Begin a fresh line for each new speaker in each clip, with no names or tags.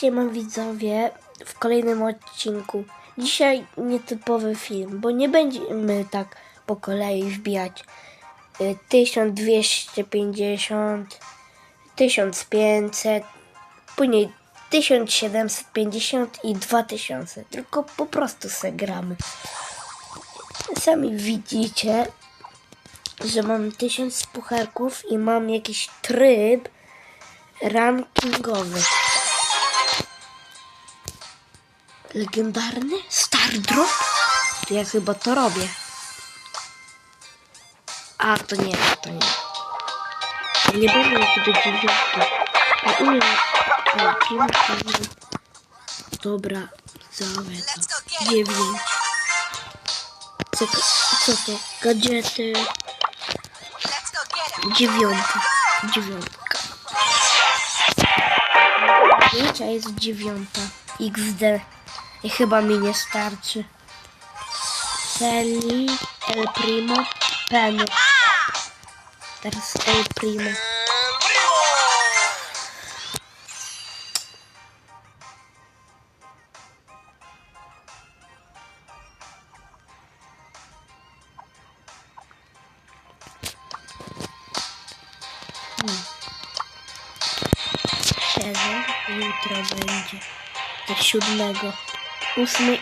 Siema widzowie w kolejnym odcinku. Dzisiaj nietypowy film, bo nie będziemy tak po kolei wbijać y, 1250, 1500, później 1750 i 2000, tylko po prostu se gramy. Sami widzicie, że mam 1000 pucharków i mam jakiś tryb rankingowy. Legendarny? Star Drop? To ja chyba to robię. A, to nie, to nie. Nie będę już do dziewiątki. Nie umiem. Dobra, załamę to. Dziewięć. Co, to- co to? Gadżety. Dziewiątka. Dziewiątka. Wiecie, jest dziewiąta. XD. I chyba mi nie starczy. Sally, El Primo, Penny. Teraz El Primo. Siedzę, jutro będzie. Do siódmego. Ósmy.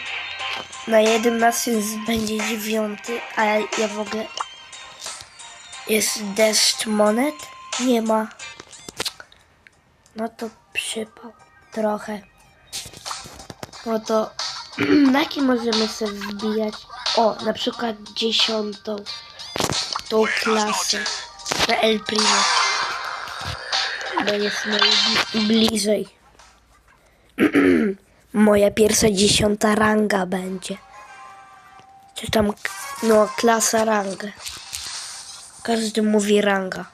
Na jedenasty będzie dziewiąty, a ja w ogóle... Jest deszcz monet? Nie ma. No to przypał. Trochę. No to... Na jaki możemy sobie wbijać? O, na przykład dziesiątą. Tą klasę. Na El Primo. Bo jest najbliżej. Moja pierwsza dziesiąta ranga będzie. Czy tam, no, klasa ranga. Każdy mówi ranga.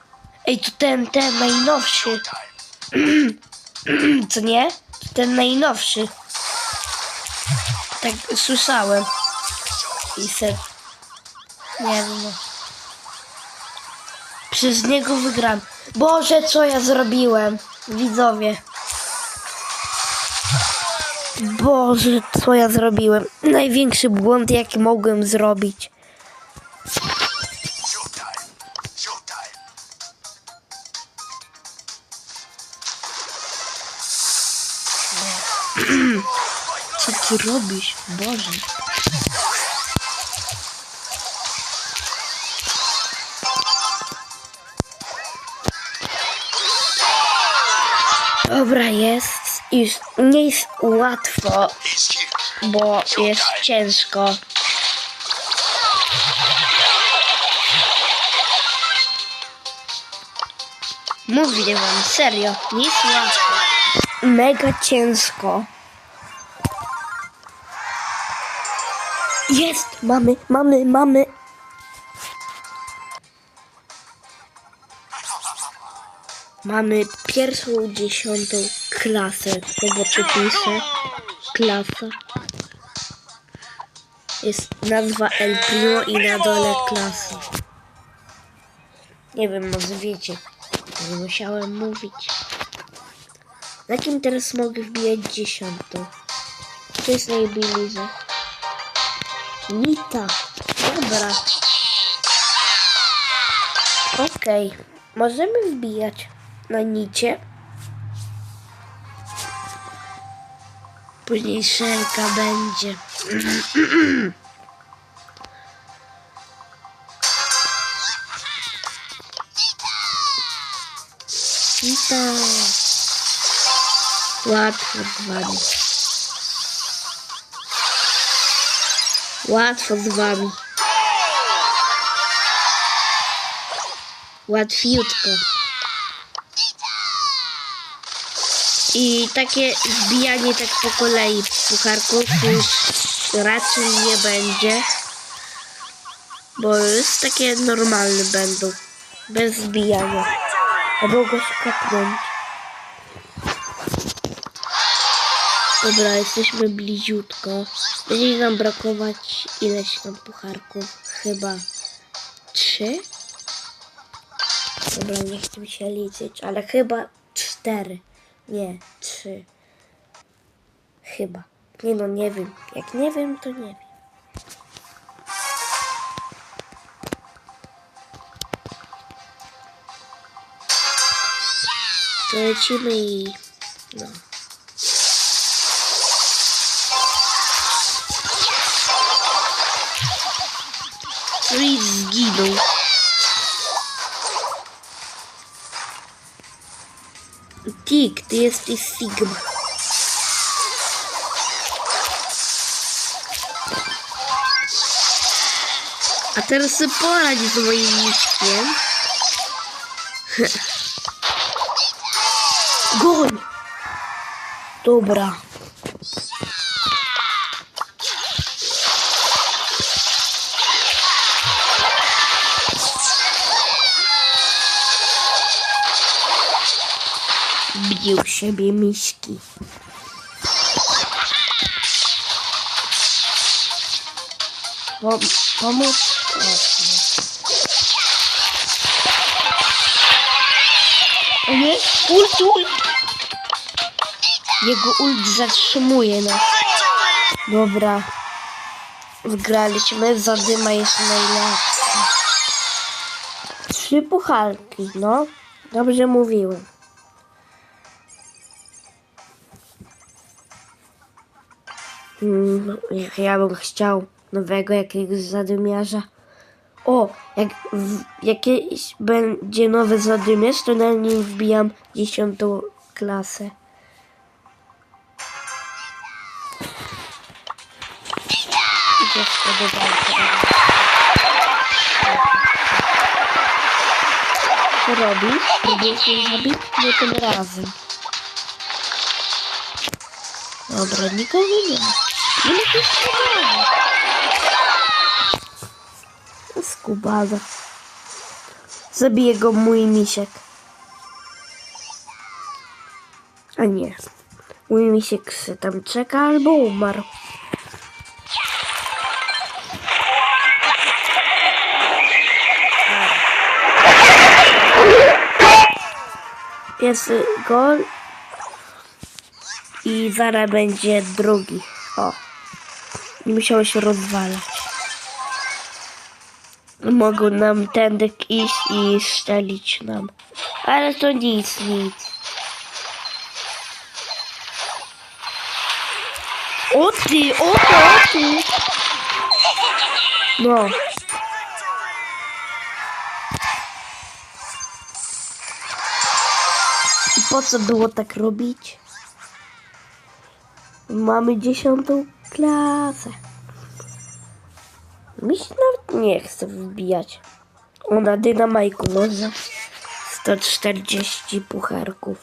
Ej, to ten, ten najnowszy. Co nie? To ten najnowszy. Tak słyszałem. I se... Nie wiem. Przez niego wygram. Boże, co ja zrobiłem? Widzowie. Boże, co ja zrobiłem? Największy błąd, jaki mogłem zrobić. Co ty robisz? Boże. Dobra, jest. Już nie jest łatwo, bo jest ciężko. Mówię wam, serio, nie jest łatwo. Mega ciężko. Jest! Mamy, mamy, mamy. Mamy pierwszą dziesiątą klasę. Tu piszę. Klasa. Jest nazwa El Primo i na dole klasa. Nie wiem, może wiecie. Nie musiałem mówić. Na kim teraz mogę wbijać dziesiątą? To jest najbliżej. Nita. Dobra. Okej. Możemy wbijać na nicie. Później szelka będzie. Nita. Łatwo wami. Łatwo z wami. Łatwiutko. I takie wbijanie tak po kolei pucharków już raczej nie będzie. Bo już takie normalne będą. Bez wbijania. Albo go skopnąć. Dobra, jesteśmy bliziutko. Będzie nam brakować ileś tam pucharków. Chyba trzy? Dobra, nie chcę się liczyć, ale chyba cztery. Nie, trzy. Chyba. Nie no, nie wiem. Jak nie wiem, to nie wiem. To lecimy i... No. No i zginął. Tik, ty jesteś Sigma. A teraz sobie poradź z moim miśkiem. Goń! Dobra. Bił siebie miśki. Pom pomóc? O nie, ult, ult! Jego ult zatrzymuje nas. Dobra. Wygraliśmy, zadyma jest najlepszy. Trzy pucharki, no. Dobrze mówiłem. Ja bym chciał nowego jakiegoś zadymiarza. O, jak w, będzie nowy zadymiarz, to na nim wbijam dziesiątą klasę. Się. Co robisz? Próbujesz mnie zabić? Nie tym razem. Dobra, nikogo nie ma. Nie. Skubana. Zabije go mój misiek. A nie. Mój misiek se tam czeka albo umarł. Jest gol i zaraz będzie drugi. O. Nie musiało się rozwalać. Mogą nam tędy iść i strzelić nam. Ale to nic, nic. O ty, o ty, o ty. No. I po co było tak robić? Mamy dziesiątą klasę. Mi się nawet nie chce wbijać. O, na dynamajku może. 140 pucharków.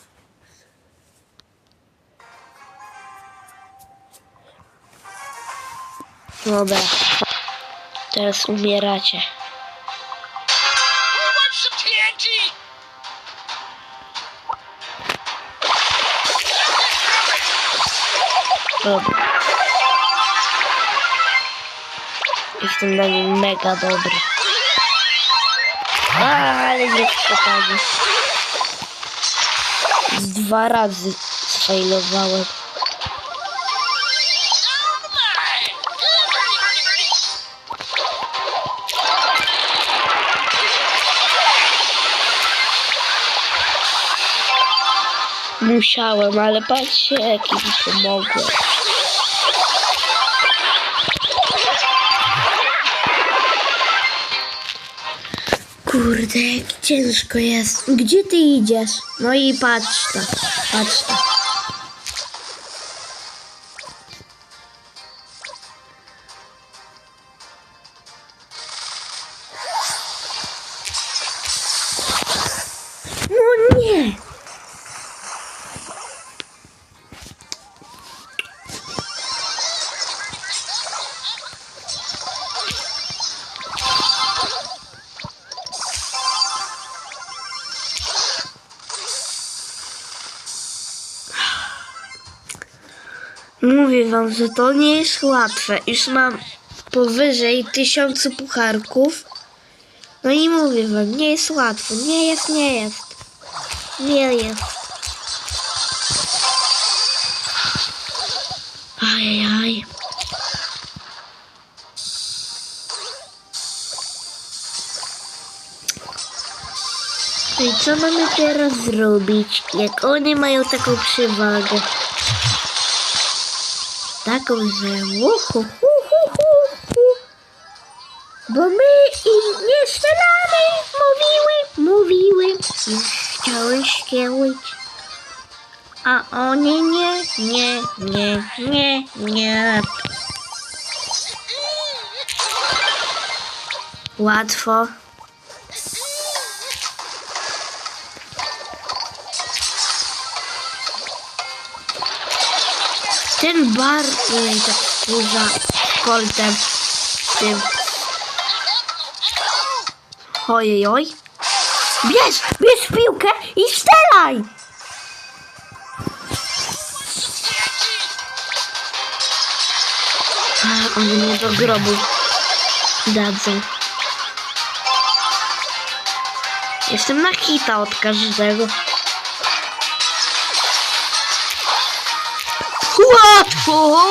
Dobra. Teraz umieracie. Dobra. Jestem na nim mega dobry. A, ale nie. Z dwa razy sfailowałem. Musiałem, ale patrzcie, jak mi pomogłem. Kurde, jak ciężko jest. Gdzie ty idziesz? No i patrz to, patrz to. Wam, że to nie jest łatwe. Już mam powyżej tysiącu pucharków. No i mówię wam, nie jest łatwo. Nie jest, nie jest. Nie jest. Ajajaj. No i co mamy teraz zrobić, jak oni mają taką przewagę? Taką, że uhu, hu, hu, hu, hu. Bo my im nie strzelamy, mówiły, mówiły, już chciały ściełyć. A oni nie, nie, nie, nie, nie. Łatwo. Ten bar nie tak wkurza koltem. Tym. Ojej, oj. Bierz, bierz piłkę i strzelaj! A, oni mnie do grobu dadzą. Jestem na hita od każdego. Łatwo!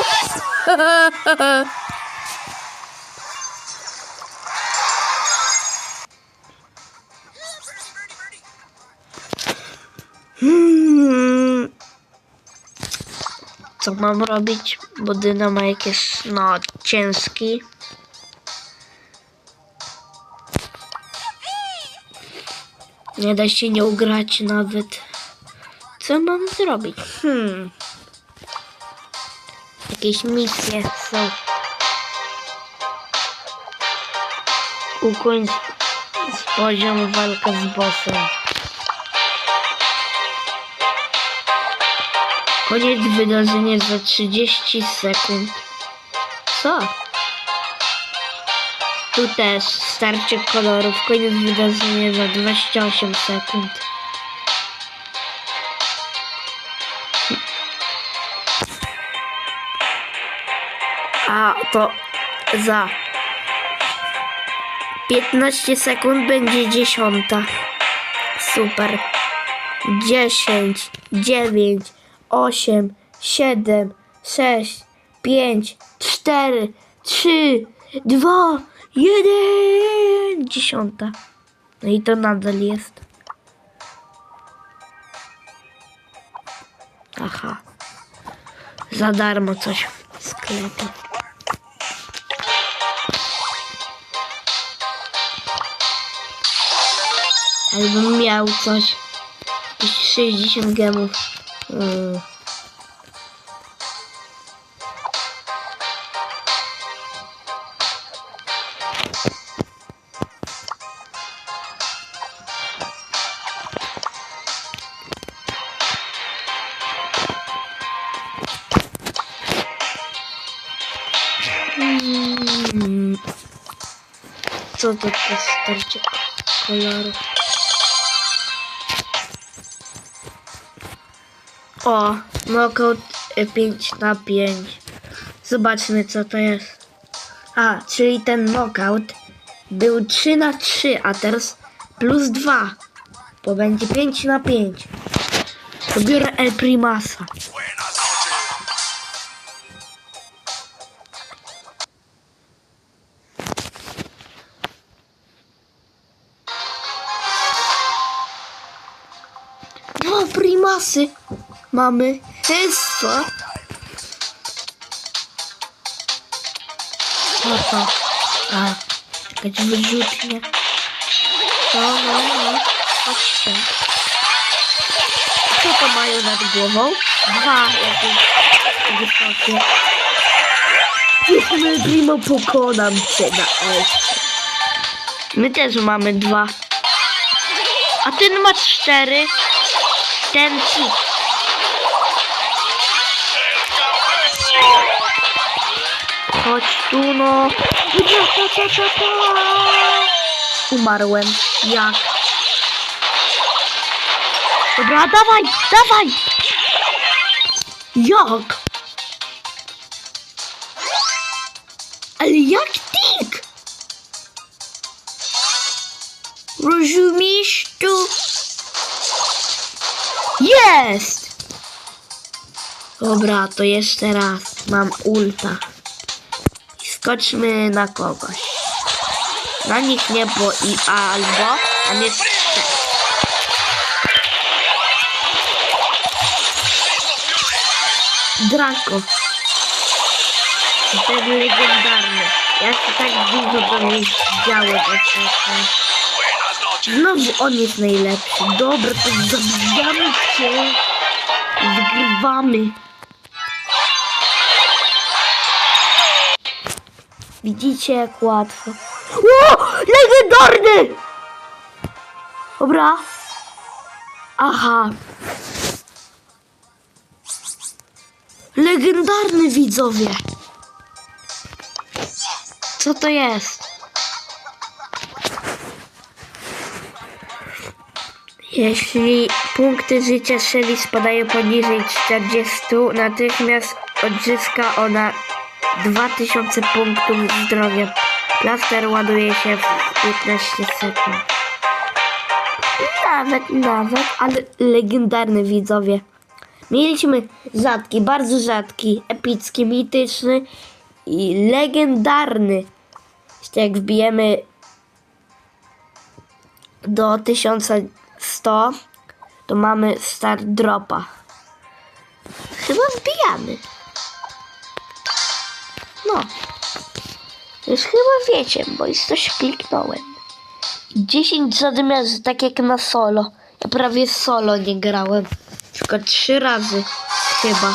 Co mam robić? Bo dynamajk jest no ciężki. Nie da się nie ugrać nawet. Co mam zrobić? Hmm. Jakieś misje są. Ukończ poziom walka z bossem. Koniec wydarzenia za 30 sekund. Co? Tu też starcie kolorów. Koniec wydarzenia za 28 sekund. A to za 15 sekund będzie dziesiąta. Super. 10, 9, 8, 7, 6, 5, 4, 3, 2, 1. Dziesiąta. No i to nadal jest. Aha. Za darmo coś w sklepie. Jakbym miał coś. Jakieś 60 gemów. Mm. Mm. Co to jest starcie kolorów? O, knockout 5 na 5. Zobaczmy co to jest. A, czyli ten knockout był 3 na 3, a teraz plus 2. Bo będzie 5 na 5. To biorę El Primasa. Mamy. Hesto. Co to? A, jakaś wyrzutnia. No, no, no. Chodźcie. Co to mają nad głową? Dwa jakieś wysokie. Już Primo pokonam cię na elfie. My też mamy dwa. A ten ma cztery. Ten ci. Chodź tu no. Umarłem. Jak? Dobra, dawaj, dawaj! Jak? Ale jak tik? Rozumiesz tu? Jest! Dobra, to jeszcze raz. Mam ulta. Skoczmy na kogoś. Na nich nie, bo i albo, a nie. Draco. Ten legendarny. Ja się tak dużo do nich działo ostatnio. Znowu on jest najlepszy. Dobra, to zabijamy cię. Wygrywamy. Widzicie jak łatwo. O! Legendarny! Dobra. Aha. Legendarny widzowie. Co to jest? Jeśli punkty życia Shelly spadają poniżej 40, natychmiast odzyska ona 2000 punktów zdrowia. Plaster ładuje się w 15 sekund. Nawet, nawet, ale legendarny widzowie. Mieliśmy rzadki, bardzo rzadki, epicki, mityczny i legendarny. Jeszcze jak wbijemy do 1100 to mamy start dropa. Chyba wbijamy. No. Już chyba wiecie, bo już coś kliknąłem. 10 zamiast tak jak na solo. Ja prawie solo nie grałem. Tylko 3 razy chyba.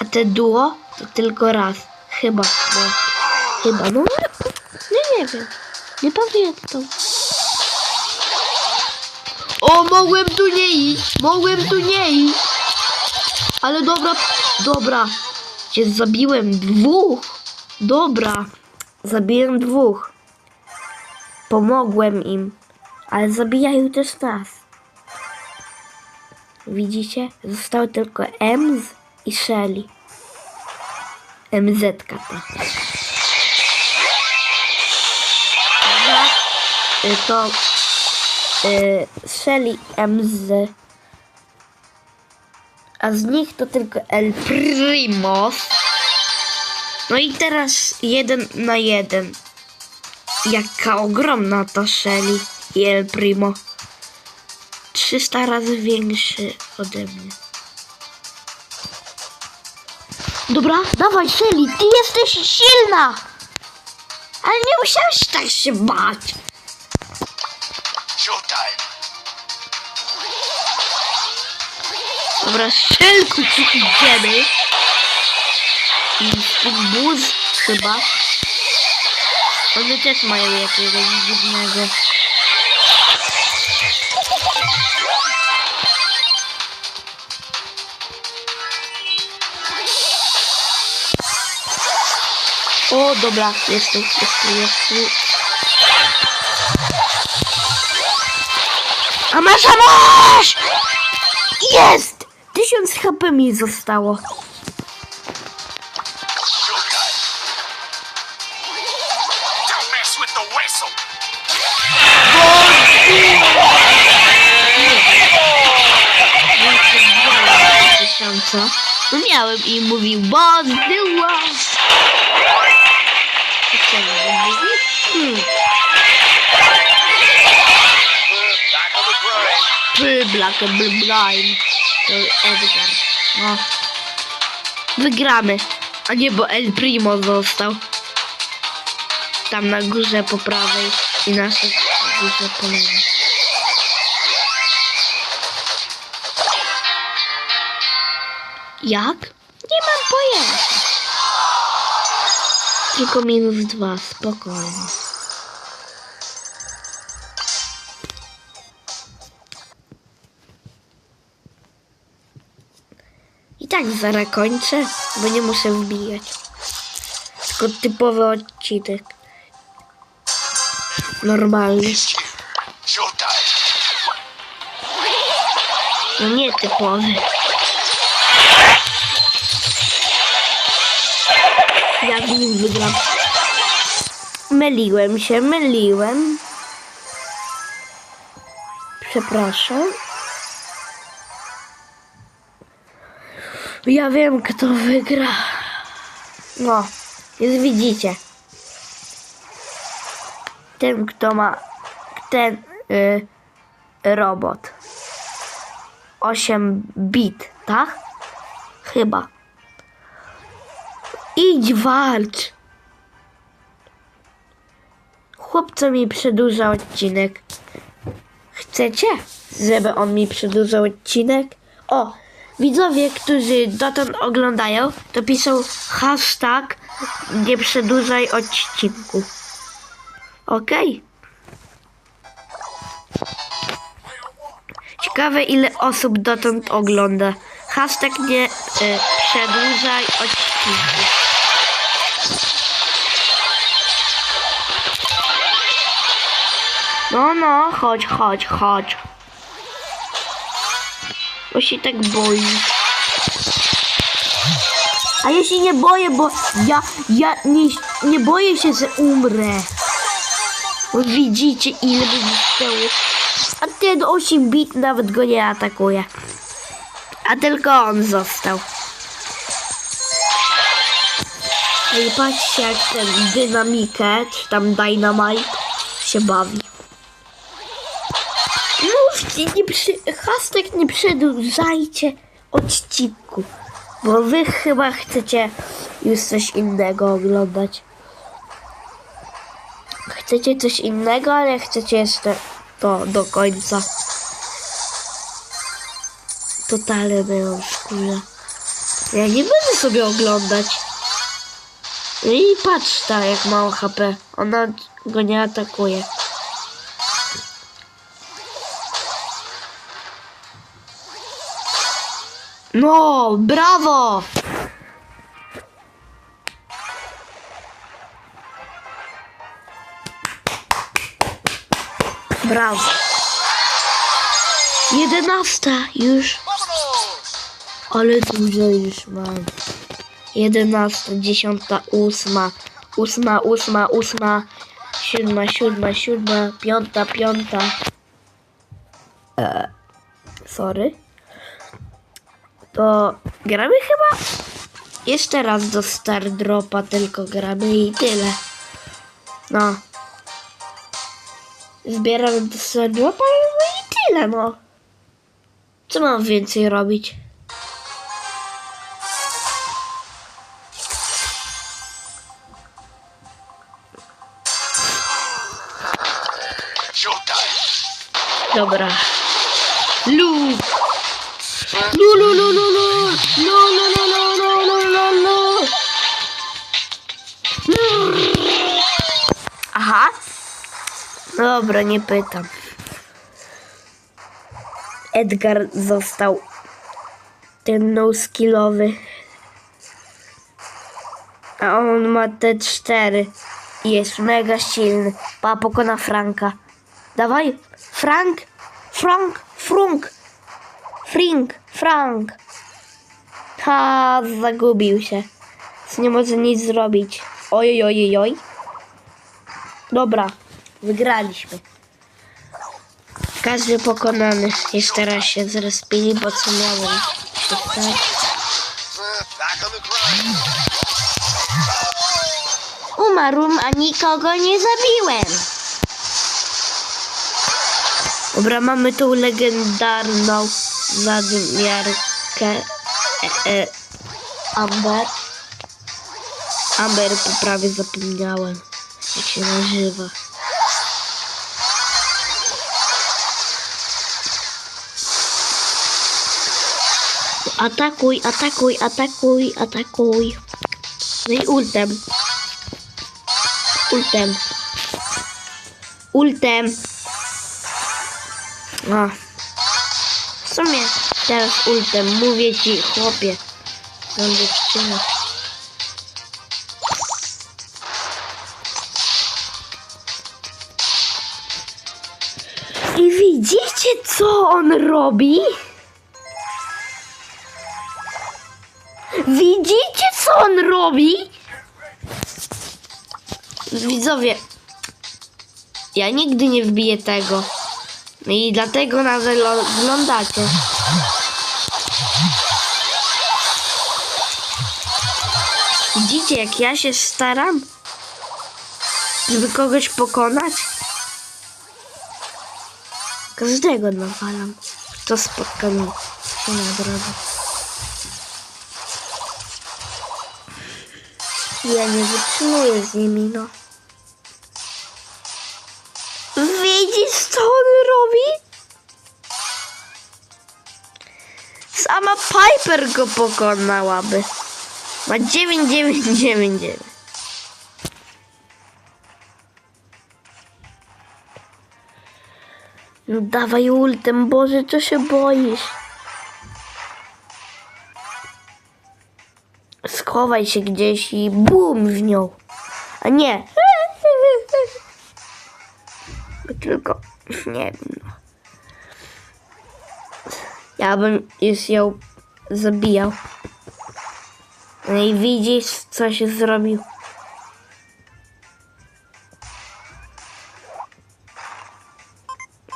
A te duo to tylko raz. Chyba. Chyba. No nie, nie wiem. Nie pamiętam. O, mogłem tu nie iść. Mogłem tu nie iść. Ale dobra, dobra. Zabiłem dwóch. Dobra. Zabiłem dwóch. Pomogłem im. Ale zabijają też nas. Widzicie? Zostały tylko Ems i Shelly. MZ ta. Y, to y, Shelly MZ. A z nich to tylko El Primos. No i teraz jeden na jeden. Jaka ogromna to Shelly i El Primo. 300 razy większy ode mnie. Dobra, dawaj Shelly, ty jesteś silna! Ale nie musiałeś tak się bać.
Showtime.
Dobra, Shelku, tu idziemy. I Speed Buzz chyba. One też mają jakiegoś dziwnego. O, dobra, jest tu, jest tu, jest tu. A masz, a masz! Jest! Tysiąc HP mi zostało. Tysiąca. No miałem i mówił, boss mówi? Hmm. Black and Blind. To Edgar. No. Wygramy. A nie, bo El Primo został. Tam na górze po prawej i nasze górze po lewej. Jak? Nie mam pojęcia. Tylko minus dwa, spokojnie. I tak zaraz kończę, bo nie muszę wbijać. Tylko typowy odcinek. Normalny. No nie typowy. Ja z nim wygram. Myliłem się, myliłem. Przepraszam. Ja wiem, kto wygra. No, już widzicie. Ten, kto ma. Ten y, robot. 8 bit, tak? Chyba. Idź walcz. Chłopco mi przedłuża odcinek. Chcecie, żeby on mi przedłużał odcinek? O, widzowie, którzy dotąd oglądają, to piszą hashtag nie przedłużaj odcinku. Okej? Ciekawe ile osób dotąd ogląda. Hashtag nie y, przedłużaj odcinku. No, no, chodź, chodź, chodź. Bo się tak boi. A ja się nie boję, bo ja, ja nie, nie boję się, że umrę. Widzicie, ile by zostało. A ten 8 bit nawet go nie atakuje. A tylko on został. Ej, patrzcie jak ten dynamikę, czy tam dynamite się bawi. Mówcie, nie przy... hashtag nie przedłużajcie odcinku. Bo wy chyba chcecie już coś innego oglądać. Chcecie coś innego, ale chcecie jeszcze to do końca. Totalnie było szkóle. Ja nie będę sobie oglądać. I patrz ta jak mało HP. Ona go nie atakuje. No, brawo! Brawo. Jedenasta już. Ale dużo już mam. Jedenasta, dziesiąta, ósma. Ósma, ósma, ósma. Siódma, siódma, siódma. Piąta, piąta. E, sorry. To gramy chyba jeszcze raz do Star Dropa, tylko gramy i tyle. No. Zbieramy do Star Dropa no i tyle, no. Co mam więcej robić? Dobra. Dobra, nie pytam. Edgar został ten no skillowy. A on ma te cztery. I Jest mega silny. Pa pokona Franka. Dawaj, Frank, Frank, Frunk, Frink, Frank. Ha, zagubił się. Nie może nic zrobić. Oj, oj, oj, oj. Dobra, wygraliśmy. Każdy pokonany. Jeszcze raz się zrespili, bo co miało się stać. Umarłam, a nikogo nie zabiłem. Dobra, mamy tą legendarną zadmiarkę e, e, Amber. Amber, prawie zapomniałem, jak się nazywa. Atakuj, atakuj, atakuj, atakuj. No i ultem. Ultem. Ultem. A. W sumie teraz ultem. Mówię ci, chłopie. Mam dziewczynę. I widzicie, co on robi? Widzicie, co on robi? Widzowie, ja nigdy nie wbiję tego. I dlatego nas oglądacie. Widzicie, jak ja się staram, żeby kogoś pokonać? Każdego nawalam, kto spotka się na drodze. Ja nie wytrzymuję z nimi, no. Widzisz, co on robi? Sama Piper go pokonałaby. Ma 9999. No dawaj ultem, Boże, co się boisz? Schowaj się gdzieś i bum w nią. A nie. Tylko, nie wiem. no. Ja bym już ją zabijał. No i widzisz, co się zrobił.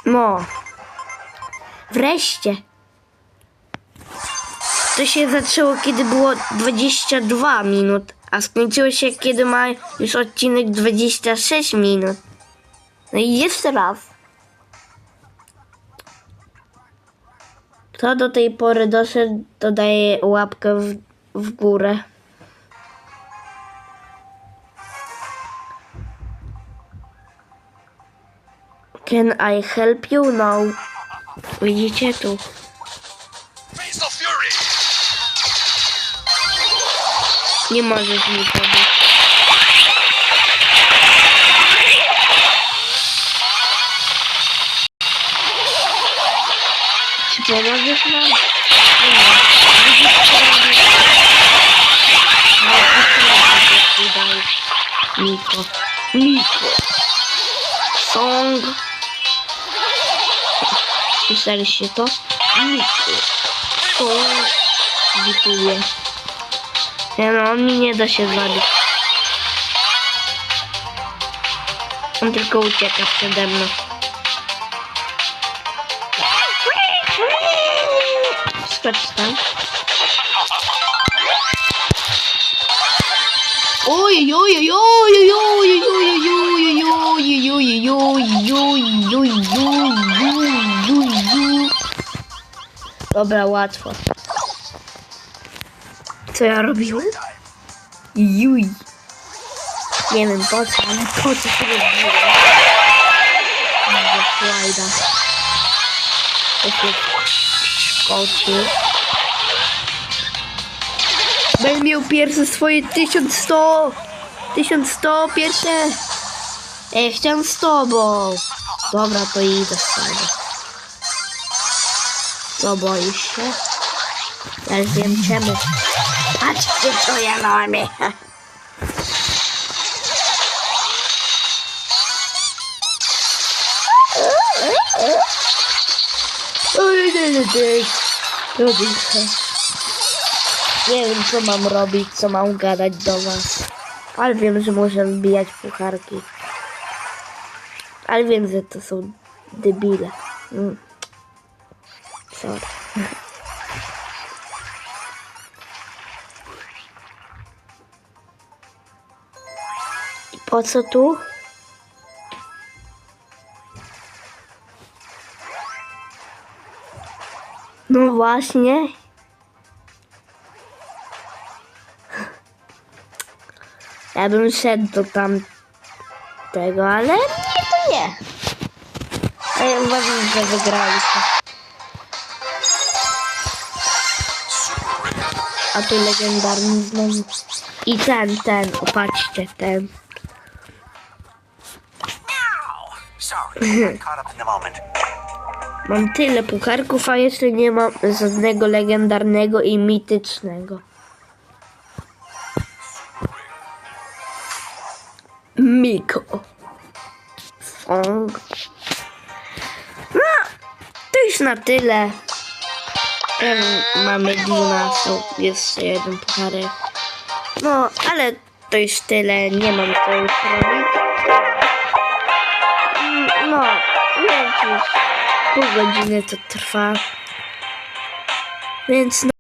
No. Wreszcie. To się zaczęło, kiedy było 22 minut, a skończyło się, kiedy ma już odcinek 26 minut. No i jeszcze raz. Kto do tej pory doszedł, to daje łapkę w, w górę. Can I help you? No. Widzicie tu. Не можешь не побыть. Ты поможешь нам? Микро. Микро. Сонг. Писали счетов. Микро. Сонг. Битуя. Nie no, on mi nie da się zabić. On tylko ucieka przede mną. Skocz tam. Oj, oj, oj, oj, oj, oj, oj, oj, oj, oj, oj, oj, oj. Dobra, łatwo. Co ja robiłem? Juj. Nie wiem po co, ale po co to robiłem? Może slajda. Się skoczy. Będę miał pierwsze swoje 1100. 1100 pierwsze. Ej, chciałem z tobą. Dobra, to idę z tobą. Co boisz się? Ja już wiem czemu. antes de tu o é nome. Ai, meu Deus. Meu Deus. Eu chamamos Robin, chamar um cara de Domas. Às vezes eu vou chamar Bia de focar aqui. Às vezes eu sou debila. Hum. Sorry. Po co tu? No właśnie. Ja bym szedł do tam tego, ale nie, to nie. A ja uważam, że wygraliśmy. A tu legendarny znowu. I ten, ten, opatrzcie, ten. Mam tyle pucharków, a jeszcze nie mam żadnego legendarnego i mitycznego. Miko. Song. No, to już na tyle. Mamy Dina, są jeszcze jeden pucharek. No, ale to już tyle. Nie mam co już robić. No, już pół godziny to trwa. Więc no.